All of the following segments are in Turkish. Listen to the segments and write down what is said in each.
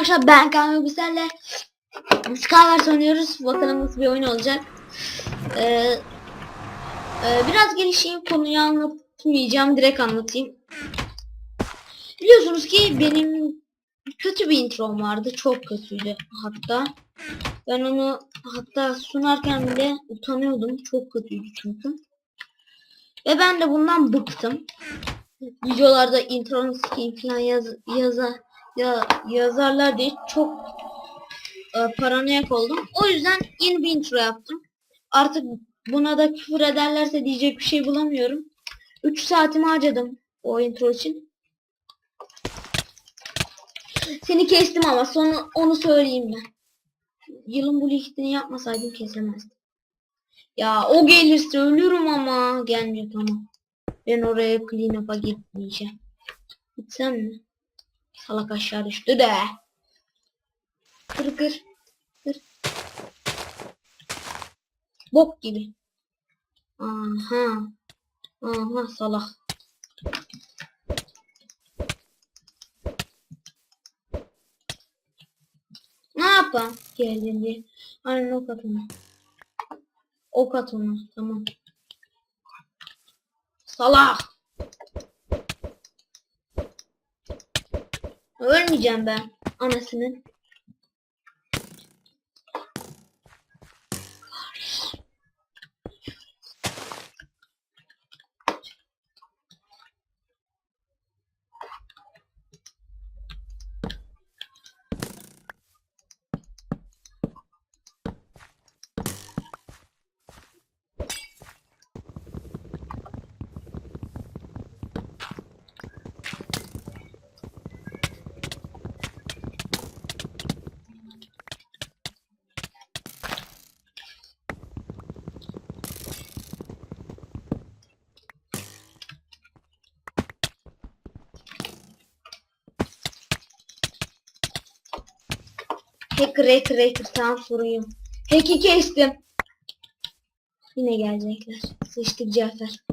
arkadaşlar ben Kaan Güzel'le Skywars oynuyoruz. Bakalım nasıl bir oyun olacak. Ee, e, biraz gelişeyim konuyu anlatmayacağım. Direkt anlatayım. Biliyorsunuz ki benim kötü bir introm vardı. Çok kötüydü hatta. Ben onu hatta sunarken bile utanıyordum. Çok kötüydü çünkü. Ve ben de bundan bıktım. Videolarda intro skin falan yaz, yaza, ya, yazarlar diye çok e, paranoyak oldum. O yüzden yeni bir intro yaptım. Artık buna da küfür ederlerse diyecek bir şey bulamıyorum. 3 saatimi harcadım o intro için. Seni kestim ama sonra onu söyleyeyim ben. Yılın bu lihtini yapmasaydım kesemezdim. Ya o gelirse ölürüm ama gelmiyor tamam. Ben oraya clean up'a gitmeyeceğim. Gitsem mi? Salak aşağı düştü de. Kır kır. Kır. Bok gibi. Aha. Aha salak. Ne yapalım? Geldin diye. Aynen ok at ona. Ok at ona. Tamam. Salak. Ölmeyeceğim ben. Anasının. Hacker hacker hacker tamam soruyum. Hack'i kestim. Yine gelecekler. Sıçtık Cafer.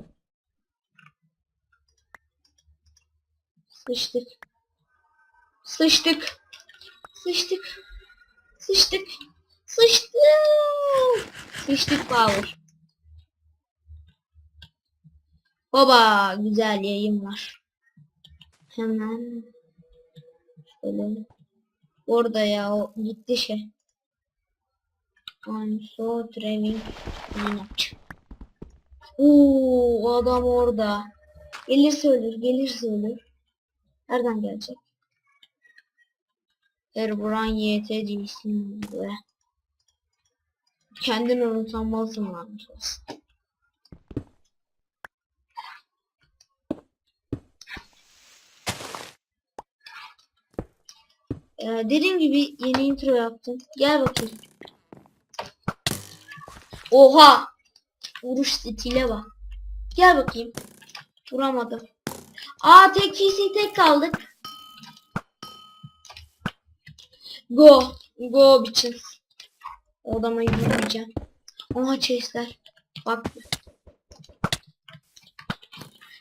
Sıçtık. Sıçtık. Sıçtık. Sıçtık. Sıçtık. Sıçtık power. Baba güzel yayın var. Hemen şöyle Orada ya o gitti şey. I'm so training. Oo adam orada. Gelirse ölür, gelirse ölür. Nereden gelecek? Erburan YT değilsin be. Kendini unutanmalısın lan. Ee, dediğim gibi yeni intro yaptım. Gel bakayım. Oha! Vuruş stile bak. Gel bakayım. Vuramadım. Aa tek kişi tek kaldık. Go. Go biçim. O adama yürüyeceğim. Oha chestler. Bak.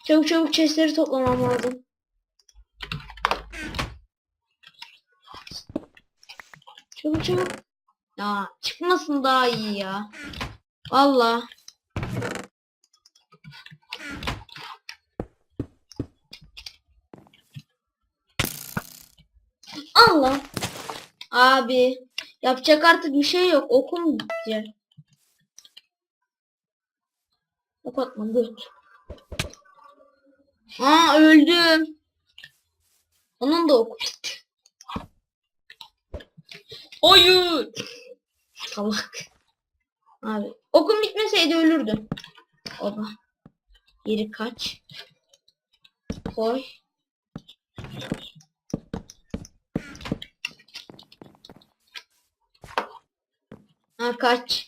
Çabuk çabuk chestleri toplamam lazım. Çabuk çabuk. Ya çıkmasın daha iyi ya. Valla. Allah. Abi. Yapacak artık bir şey yok. Okum gidecek. Kapatma göt. Aa öldüm. Onun da oku bitti. Hayır. Salak. Abi okum bitmeseydi ölürdüm. Oba. Geri kaç. Koy. Ha kaç.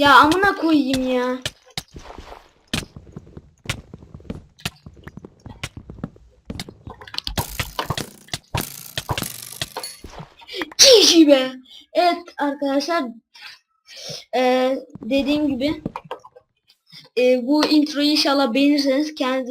Ya amına koyayım ya. iyi be. Evet arkadaşlar. Ee, dediğim gibi. ee, bu introyu inşallah beğenirseniz kendinize